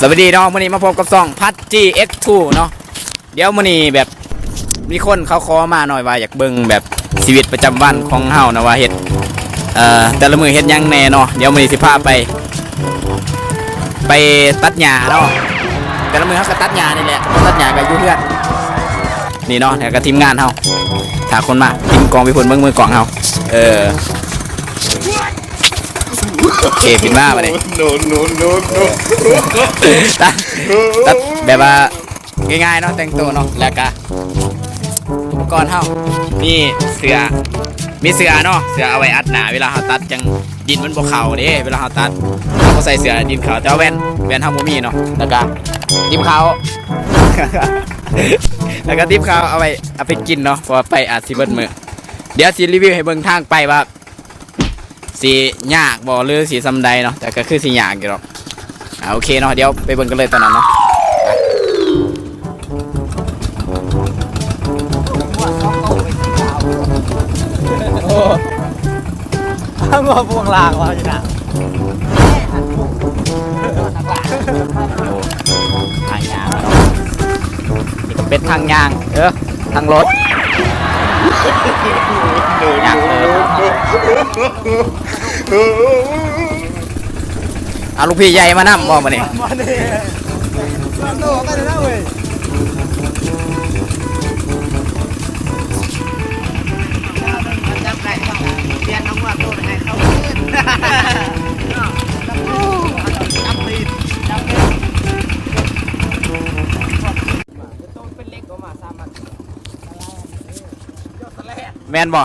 สวัสดีเนาะมื่อนี้มาพบกับซองพัด GX2 เนาะเดี๋ยวมื่อนี้แบบมีคนเขาขอมาหน่อยว่าอยากเบิ่งแบบชีวิตประจำวันของเฮานะว่าเฮ็ดเอ่อแต่ละมือเฮ็ดหยังแน่เนาะเดี๋ยวมื่อนี้สิพาไป ไปตัดหญ้าเนาะแต่ละมือเขาก็ตัดหญ้านี่แหละตัดหญ้ากับอยู่เพื่อนนี่เนาะแล้วก็ทีมงานเฮาถ้าคนมาทีมกองพิพลเบิ่งมือกองเฮาเออ โอเคปิดมาไปเลย no no no no ตัดตัดแบบว่าง่ายๆเนาะแต่งตัวเนาะแล้วก็อุปกรณ์เฮามีเสือมีเสือเนาะเสือเอาไว้อัดหนาเวลาเฮาตัดจังดินมันบ่เข้าเด้เวลาเฮาตัดเราก็ใส่เสือดินเข้าแต่ว่าแว่นแว่นเฮาบ่มีเนาะแล้วก็ดิบเขาวแล้วก็ดิบเขาวเอาไว้เอาไปกินเนาะเพราะว่าไปอาจสิเบิดมื้อเดี๋ยวสิรีวิวให้เบิ่งทางไปว่า สิยากบ่หรือสิซำใดเนาะแต่ก็คือสิยากอยู่หรอกอ่าโอเคเนาะเดี๋ยวไปเบิ่งกันเลยตอนนั้นเนาะข้างอพวงลางวะจีน่ะทางยางเนาะนี่ก็เป็นทางยาง เออทางรถ ยางเออเอาลูกพี่ใหญ่มานั่มบ่มาเนี่ยมาเนี่ยมาโตกันนะเว้ย แมนบ่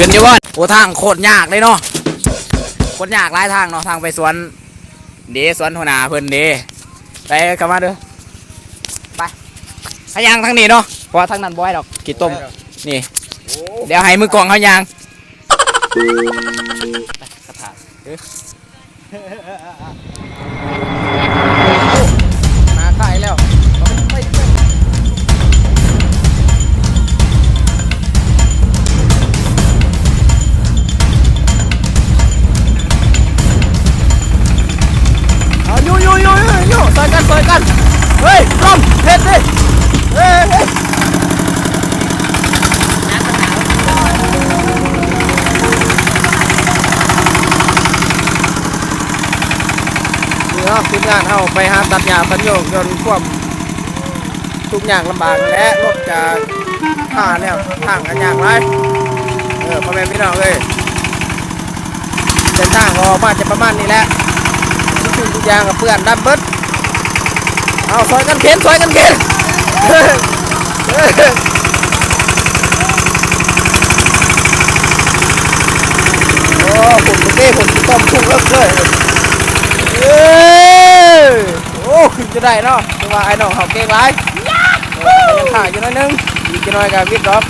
ขึ้นอยู่บ่โอ้ทางโคตรยากเลยเนาะโคตรยากหลายทางเนาะทางไปสวนเดสวนหัวหน้าเพิ่นเดไปกลับมาเด้อไปให้ยางทางนี้เนาะเพราะว่าทางนั้นบ่ให้ดอกกี่ต้มนี่ เดี๋ยวให้มือกองเขายางกระถางเด้อมา ไปหาตัดหญ้าพันโยกจนควบทุกอย่างลำบากและรถจะผ่าแล้วทางกันยากไรเออพ่อแม่พี่น้องเลยเดินทางออกมาจะประมาณนี้แหละทุกทุกอย่างกับเพื่อนดับเบิดเอาซอยกันเข็นซอยกันเข็นเฮ้ยเฮ้ยโอ้ผมเมื่อกี้ผมต้มชุ่มเลิกเลย เอ้ยโอ้ขึ้น จะได้เนาะแต่ว่าไอ้น้องเขาเก่งไรเออยังถ่ายอยู่หน้อยนึงอีกจะน้อยกับวิทย์ดอก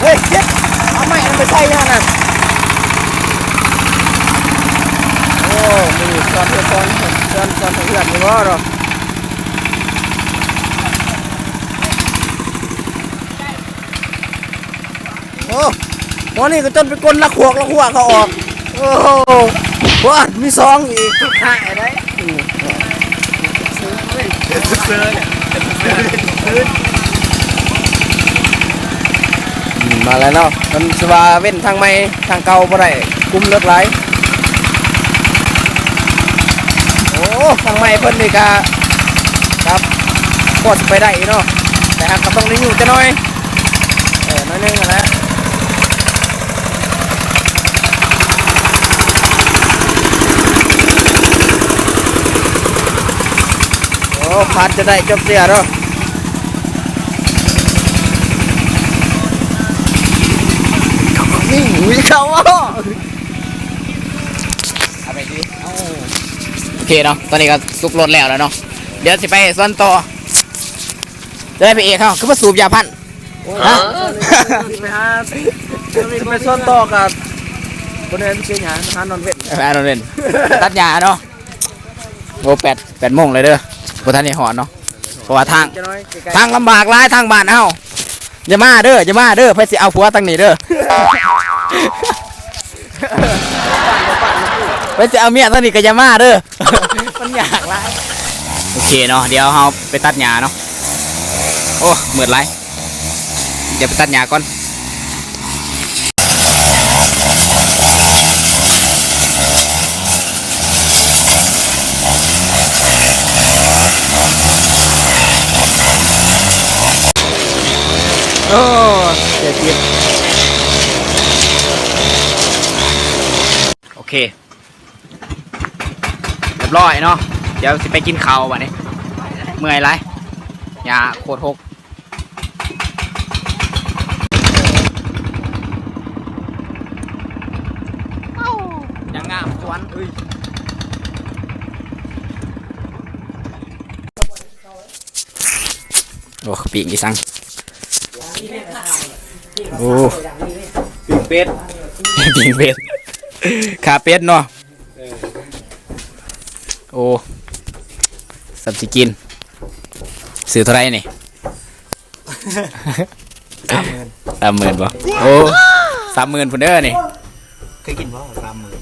เฮ้ยเจ็บเอาไม่มันไปใช่ยังน่ะโอ้มีตอนเพื่อนตอนตอนตอนเพื่อนอยู่บ่หรอโอ้หมอนี่ก็จนไปกลละขวกละขวกเขาออก โอ้โหว่ามีซองอีกทุกข่ายได้ซอร์เนี่ยมาแล้วเนาะมันสว่าเว้นทางไม่ทางเก่าบ่ได้คุมรถไหลายโอ้ ทางไม่เพิ่นนี่ก็ครับก็สิไปได้เนาะแต่หากก็ต้องได้อยู่จะน้อยเออน้อยนึงอะนะโอ้พัดจะได้จบเสียเนาะนี่มีเขาอะ เอาไปดิเอาโอ เคเนาะตอนนี้ก็ซุกรถแล้วแล้วเนาะเดี๋ยวสิไปส่วนต่อจะได้ไปเอกเขาคือว่าสูบยาพันธุ์ฮะ ไปหาไปซ่อนต่อกับบนเรือนเชียงหานหานอนเวทไปโรงเรียนตัดยาเนาะโอ้แปดแปดโมงเลยเด้อพวกท่านนี่หอนเนาะเพราะว่าทาง จะน้อยใกล้ทางลำบากหลายทางบ้านเฮาอย่ามาเด้ออย่ามาเด้อเพื่อสิเอาผัวตั้งนี้เด้อ เพื่อสิเอาเมียตั้งนี้ก็อย่ามาเด้อ มันยากหลายโอเคเนาะเดี๋ยวเฮาไปตัดหญ้าเนาะโอ้มืดไรเดี๋ยวไปตัดหญ้าก่อนโอ้เจ็บเจ็บโอเคเรีย บร้อยเนาะเดี๋ยวสิไปกินข้าววันนี้เมื่อยไรยาโคตรหกยังงามสวนเอ้ยโอ้ปีกอีสังโอ้ปิ่งเป็ดปีกเป็ดขาเป็ดเนาะ โอ้สับสิกิน ซื้อเท่าไหรนี่ สามหมื่นสามหมื่นป่ะโอ้สามหมื่นพุ่นเด้อนี่ เคยกินว่าสามหมื่น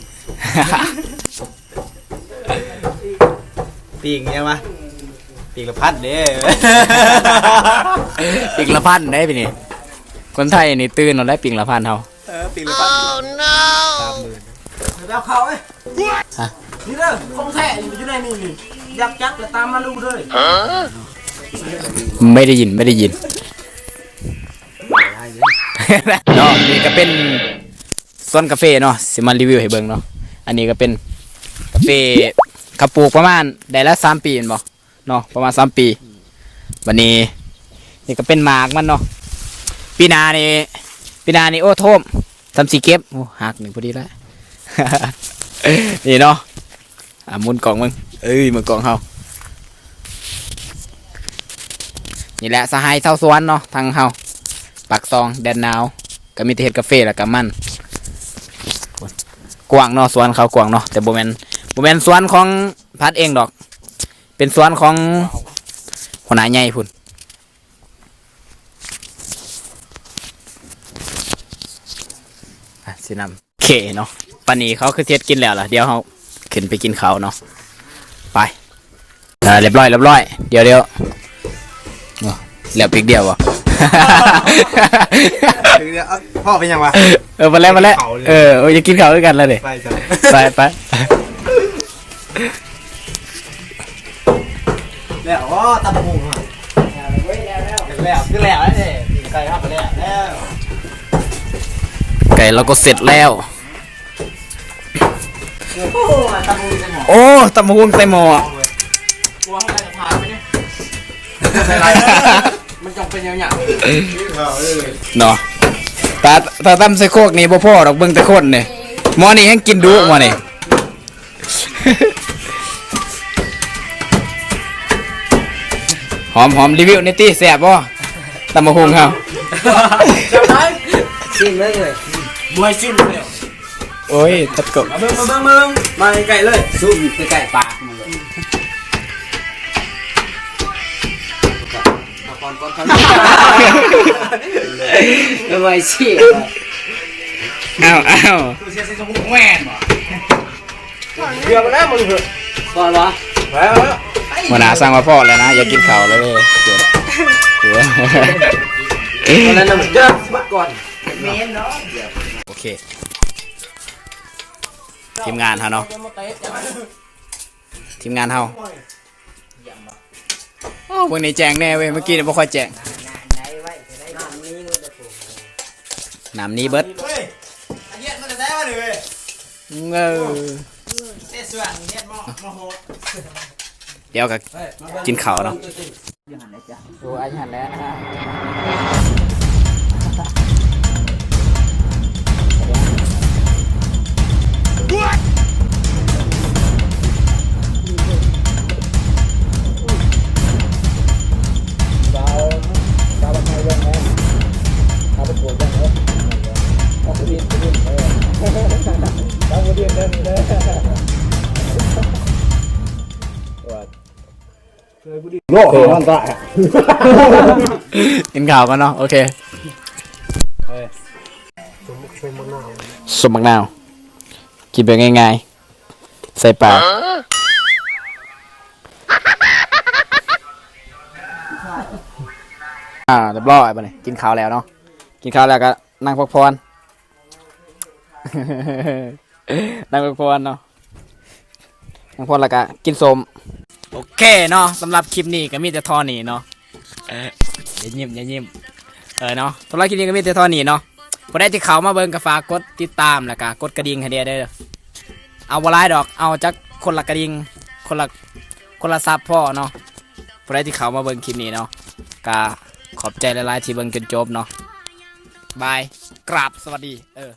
ปิ่งเนี่ยวะปิ่งละพัดเด้ ปิงละพันได้ไปนี่ คนไทยนี่ตื่นเราได้ปิงละพันเฮา เออปิ่งละพัดสามหมื่นแล้วเขาเอ้ยฮะ นี่เด้อของแท้อยู่ในนี่นี่ยักยักแล้วตามมาดูเลยไม่ได้ยินไม่ได้ยินเนาะนี่ก็เป็นสวนกาแฟเนาะสิมารีวิวให้เบิ่งเนาะอันนี้ก็เป็นกาแฟเขาปลูกประมาณได้ละสามปีแม่นบ่เนาะประมาณสามปี วันนี้นี่ก็เป็นหมากมันเนาะปีหนานี่ปีหนานี่โอ้โทมทำสีเก็บโอ้หักหนึ่งพอดีแล้วนี่เนาะ อะมุนกล่องมึงเอ้ยมุนกล่องเฮานี่แหละสหายเท่าสวนเนาะทางเฮาปากซองแดนนาวก็มีแต่เฮ็ดกาแฟแล้วก็มันกว้างเนาะสวนเขากว้างเนาะแต่บ่แม่นบ่แมนสวนของพัดเองดอก เป็นสวนของหัวหน้าใหญ่พุ่นอะสินำเคเนาะปานนี้เขาคือเทศกินแล้วล่ะเดี๋ยวเขา ขึ้นไปกินเขาวเนาะไปอ่าเรียบร้อยเรียบร้อยเดี๋ยวเดี๋ยวโอ้แล้วปีกเดียววะพ่อเป็นยังวะเออมาแล้วมาแล้วเขาเลยเออโอ้ยจะกินข้าวด้วยกันแล้วเด็ไปจ้ะไปไปแล้วอ๋อตำบักหุ่งอะแล้วคือแล้วเนี่ยไก่ครับแล้วแล้วไก่เราก็เสร็จแล้ว โอ้ตำบักหุ่งจะหมอโอ้ตำมะฮุงใส่หม้อกลัวเขาจะผ่านไหมเนี่ยมันจงเป็นยังไงเนาะตาตาตำใส่โคกนี่บ่พ่อดอกเบิ่งแต่คนนี่หม้อนี่ให้กินดุหม้อนี่หอมหอมรีวิวนี่ติแซ่บบ่ตำมะฮุงเฮาชิมเลยเลยมวยชิมเลย โอ้ยตัดกบมาเบิ่งมาเบิ่งมาเบิ่งมาไก่เลยซุ่มใกล้ๆปากมันเลยก่อนก่อนก่อนไม่ใช่อ้าวอ้าวเสียสิสมุกแหวนบ่เดี๋ยวมาแล้วมึงเหอะก่อนวะไปแล้วไอ้หัวหน้าสั่งมาพ่อแล้วนะอย่ากินข้าวเลยเว้ยเดี๋ยวเดี๋ยววันนั้นเจอก่อนโอเค ทีมงานเฮาเนาะทีมงานเฮาโอ้พวกนี้แจงแน่เว้ยเมื่อกี้เนี่ยไม่ค่อยแจงน้ำนี้เบิดเฮ้ยอันเย็ดมันจะได้วะเลยเออเส้นส่วนเย็ดหม้อหม้อโหเดี๋ยวก็กินข้าวเนาะโอ้อหารแล้วนะ โลกของมันตะกินข้าวกันเนาะ โอเคสมบักนาว กินแบบง่ายๆ ใส่ปากอ่าเรียบร้อยไปเลยกินข้าวแล้วเนาะกินข้าวแล้วก็นั่งพักผ่อนนั่งพักผ่อนเนาะนั่งพักผ่อนแล้วก็กินสมโอเคเนาะสำหรับคลิปนี้ก็มีแต่เทอนี้เนาะเอออย่ายิ้มอย่ายิ้มเออเนาะสำหรับคลิปนี้ก็มีแต่เทอนี้เนาะ พอได้ที่เขามาเบิ่งก็ฝากกดติดตามแล้วก็กดกระดิ่งให้เด้อเด้อเอาบลายดอกเอาจักคนละกระดิ่งคนละคนละซับพ่อเนาะพอได้ที่เขามาเบิ่งคลิปนี้เนาะก็ขอบใจหลายๆที่เบิ่งจนจบเนาะบายกราบสวัสดีเออ